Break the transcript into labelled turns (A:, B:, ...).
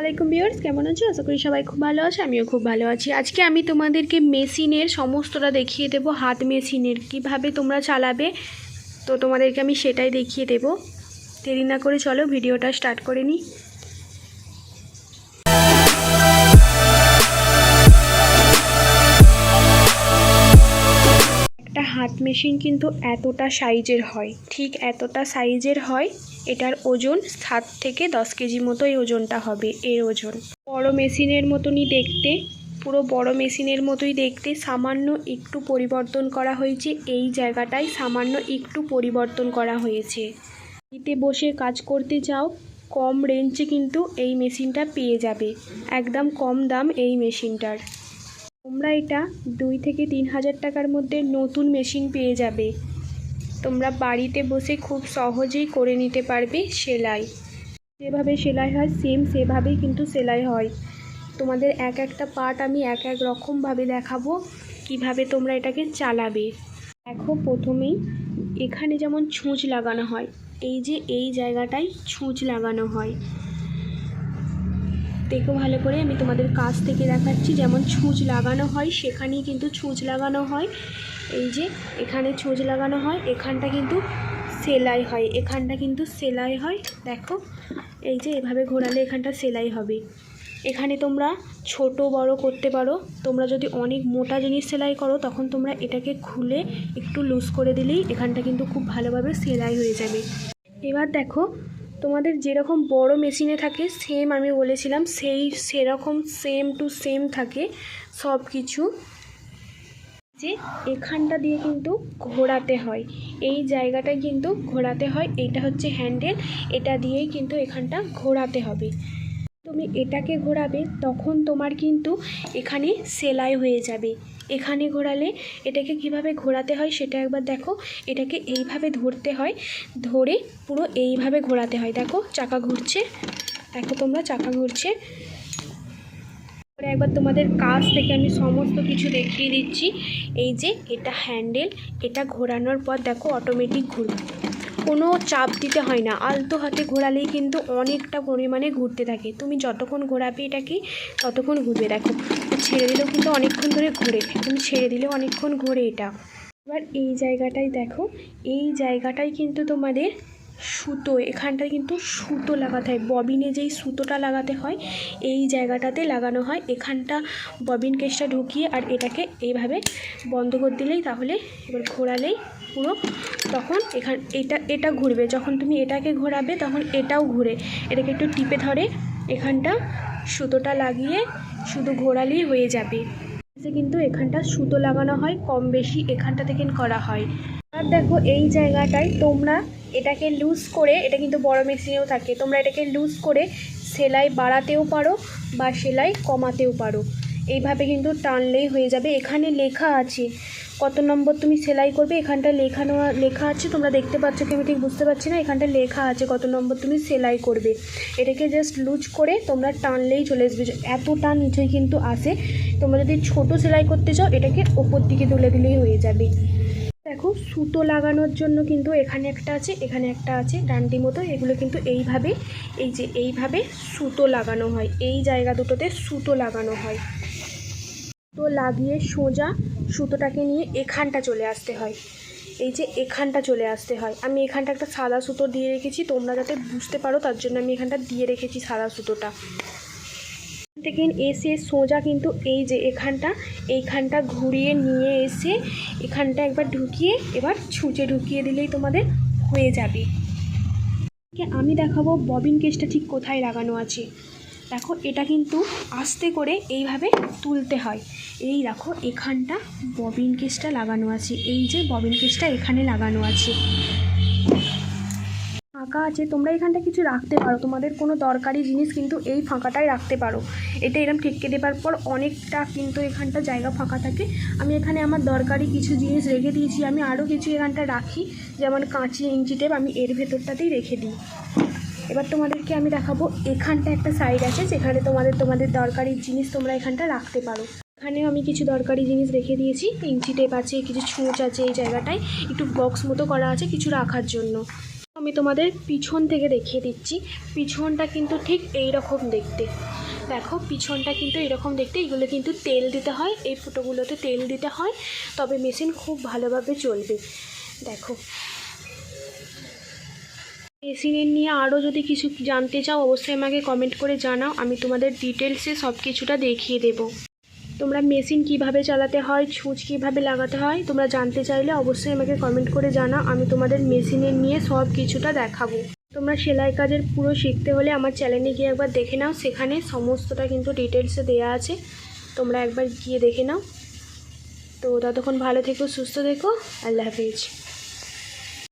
A: ওয়ালাইকুম ভিউয়ার্স, কেমন আছো? আশা করি সবাই খুব ভালো আছে, আমিও খুব ভালো আছি। আজকে আমি তোমাদেরকে মেশিনের সমস্তটা দেখিয়ে দেবো, হাত মেশিনের, কীভাবে তোমরা চালাবে। তো তোমাদেরকে আমি সেটাই দেখিয়ে দেবো। দেরি না করে চলো, ভিডিওটা স্টার্ট করে নিই। একটা হাত মেশিন কিন্তু এতটা সাইজের হয়, ঠিক এতটা সাইজের হয় এটার ওজন সাত থেকে দশ কেজি মতো এই ওজনটা হবে, এর ওজন। বড় মেশিনের মতনই দেখতে, পুরো বড় মেশিনের মতোই দেখতে, সামান্য একটু পরিবর্তন করা হয়েছে, এই জায়গাটায় সামান্য একটু পরিবর্তন করা হয়েছে। এতে বসে কাজ করতে চাও, কম রেঞ্জে কিন্তু এই মেশিনটা পেয়ে যাবে, একদম কম দাম এই মেশিনটার। তোমরা এটা দুই থেকে তিন হাজার টাকার মধ্যে নতুন মেশিন পেয়ে যাবে। তোমরা বাড়িতে বসে খুব সহজেই করে নিতে পারবে সেলাই। যেভাবে সেলাই হয় সেম সেভাবেই কিন্তু সেলাই হয়। তোমাদের এক একটা পার্ট আমি এক এক রকমভাবে দেখাবো, কীভাবে তোমরা এটাকে চালাবে। দেখো প্রথমেই এখানে যেমন ছুঁচ লাগানো হয়, এই যে এই জায়গাটায় ছুঁচ লাগানো হয়। দেখো ভালো করে, আমি তোমাদের কাছ থেকে দেখাচ্ছি, যেমন ছুঁচ লাগানো হয়, সেখানেই কিন্তু ছুঁচ লাগানো হয়। এই যে, এখানে ছুঁচ লাগানো হয়, এখানটা কিন্তু সেলাই হয়, এখানটা কিন্তু সেলাই হয়, দেখো। এই যে, এভাবে ঘোরালে এখানটা সেলাই হবে। এখানে তোমরা ছোট, বড় করতে পারো। তোমরা যদি অনেক মোটা জিনিস সেলাই করো, তখন তোমরা এটাকে খুলে একটু লুজ করে দিলেই এখানটা কিন্তু খুব ভালোভাবে সেলাই হয়ে যাবে। এবার দেখো তোমাদের যেরকম বড় মেশিনে থাকে সেম আমি বলেছিলাম, সেই সেরকম সেম টু সেম থাকে সব কিছু যে এখানটা দিয়ে কিন্তু ঘোরাতে হয়, এই জায়গাটায় কিন্তু ঘোরাতে হয় এটা হচ্ছে হ্যান্ডেল এটা দিয়েই কিন্তু এখানটা ঘোরাতে হবে। তুমি এটাকে ঘোরাবে, তখন তোমার কিন্তু এখানে সেলাই হয়ে যাবে। এখানে ঘোরালে এটাকে কীভাবে ঘোরাতে হয় সেটা একবার দেখো, এটাকে এইভাবে ধরতে হয়, ধরে পুরো এইভাবে ঘোরাতে হয়। দেখো, চাকা ঘুরছে, দেখো তোমরা, চাকা ঘুরছে। পরে একবার তোমাদের কাছ থেকে আমি সমস্ত কিছু দেখিয়ে দিচ্ছি। এই যে এটা হ্যান্ডেল এটা ঘোরানোর পর দেখো অটোমেটিক ঘুরবে কোনো চাপ দিতে হয় না। আলতো হাতে ঘোরালেই কিন্তু অনেকটা পরিমাণে ঘুরতে থাকে। তুমি যতক্ষণ ঘোরাবে এটাকে ততক্ষণ ঘুরবে, দেখো। ছেড়ে দিলেও কিন্তু অনেকক্ষণ ধরে ঘোরে। তুমি ছেড়ে দিলেও অনেকক্ষণ ঘোরে এটা। এবার এই জায়গাটায় দেখো, এই জায়গাটাই কিন্তু তোমাদের সুতো, এখানটায় কিন্তু সুতো লাগাতে হয়। ববিনে যেই সুতোটা লাগাতে হয়, এই জায়গাটাতে লাগানো হয়। এখানটা ববিন কেসটা ঢুকিয়ে আর এটাকে এইভাবে বন্ধ করে দিলেই তাহলে এবার ঘোরালেই পুরো। তখন এখান, এটা এটা ঘুরবে। যখন তুমি এটাকে ঘোরাবে, তখন এটাও ঘুরে। এটাকে একটু টিপে ধরে এখানটা সুতোটা লাগিয়ে শুধু ঘোরালেই হয়ে যাবে। কিন্তু এখানটা সুতো লাগানো হয়, কম বেশি এখানটা থেকে করা হয়। আর দেখো এই জায়গাটায় তোমরা এটাকে লুজ করে, এটা কিন্তু বড় মেশিনেও থাকে, তোমরা এটাকে লুজ করে সেলাই বাড়াতেও পারো বা সেলাই কমাতেও পারো। এইভাবে কিন্তু টানলেই হয়ে যাবে। এখানে লেখা আছে, কত নম্বর তুমি সেলাই করবে, এখানটা লেখানো লেখা আছে, তোমরা দেখতে পাচ্ছ কি আমি ঠিক বুঝতে পারছি না, এখানটা লেখা আছে কত নম্বর তুমি সেলাই করবে। এটাকে জাস্ট লুজ করে তোমরা টানলেই চলে আসবে। এত টান নিচেই কিন্তু আসে। তোমরা যদি ছোট সেলাই করতে চাও, এটাকে ওপর দিকে তুলে দিলেই হয়ে যাবে। দেখো, সুতো লাগানোর জন্য কিন্তু এখানে একটা আছে, এখানে একটা আছে, ডান্ডি মতো। এগুলো কিন্তু এইভাবে, এই যে এইভাবে সুতো লাগানো হয়। এই জায়গা দুটোতে সুতো লাগানো হয়। সুতো লাগিয়ে সোজা সুতোটাকে নিয়ে এখানটা চলে আসতে হয়। এই যে এখানটা চলে আসতে হয়। আমি এখানটা একটা সাদা সুতো দিয়ে রেখেছি, তোমরা যাতে বুঝতে পারো, তার জন্য আমি এখানটা দিয়ে রেখেছি সাদা সুতোটা। থেকে এসে সোজা কিন্তু এই যে এখানটা, এইখানটা ঘুরিয়ে নিয়ে এসে এখানটা একবার ঢুকিয়ে এবার ছুঁচে ঢুকিয়ে দিলেই তোমাদের হয়ে যাবে। আমি দেখাবো ববিন কেসটা ঠিক কোথায় লাগানো আছে। দেখো, এটা কিন্তু আস্তে করে এইভাবে তুলতে হয়। এই দেখো, এখানটা ববিন কেসটা লাগানো আছে। এই যে ববিন কেসটা এখানে লাগানো আছে। ফাঁকা আছে, তোমরা এখানটা কিছু রাখতে পারো। তোমাদের কোনো দরকারি জিনিস কিন্তু এই ফাঁকাটায় রাখতে পারো। এটা এরকম ঠেকে দেবার পর অনেকটা কিন্তু এখানটা জায়গা ফাঁকা থাকে। আমি এখানে আমার দরকারি কিছু জিনিস রেখে দিয়েছি। আমি আরও কিছু এখানটা রাখি, যেমন কাঁচি, ইঞ্চি টেপ আমি এর ভেতরটাতেই রেখে দিই। এবার তোমাদেরকে আমি দেখাবো, এখানটা একটা সাইড আছে যেখানে তোমাদের তোমাদের দরকারি জিনিস তোমরা এখানটা রাখতে পারো। এখানেও আমি কিছু দরকারি জিনিস রেখে দিয়েছি। ইঞ্চি টেপ আছে, কিছু ছুঁচ আছে এই জায়গাটায়। একটু বক্স মতো করা আছে কিছু রাখার জন্য। আমি তোমাদের পিছন থেকে দেখিয়ে দিচ্ছি। পিছনটা কিন্তু ঠিক এই রকম দেখতে। দেখো, পিছনটা কিন্তু এরকম দেখতে। এগুলো কিন্তু তেল দিতে হয়, এই ফুটোগুলোতে তেল দিতে হয়। তবে মেশিন খুব ভালোভাবে চলবে। দেখো। মেশিনের নিয়ে আরও যদি কিছু জানতে চাও, অবশ্যই আমাকে কমেন্ট করে জানাও। আমি তোমাদের ডিটেলসে সব কিছুটা দেখিয়ে দেবো। তোমরা মেশিন কীভাবে চালাতে হয়, ছুঁচ কীভাবে লাগাতে হয়, তোমরা জানতে চাইলে অবশ্যই আমাকে কমেন্ট করে জানাও, আমি তোমাদের মেশিনের নিয়ে সব কিছুটা দেখাবো। তোমরা সেলাই কাজের পুরো শিখতে হলে আমার চ্যানেলে গিয়ে একবার দেখে নাও, সেখানে সমস্তটা কিন্তু ডিটেলসে দেয়া আছে। তোমরা একবার গিয়ে দেখে নাও। তো ততক্ষণ ভালো থেকো, সুস্থ থেকো, আল্লাহ হাফিজ।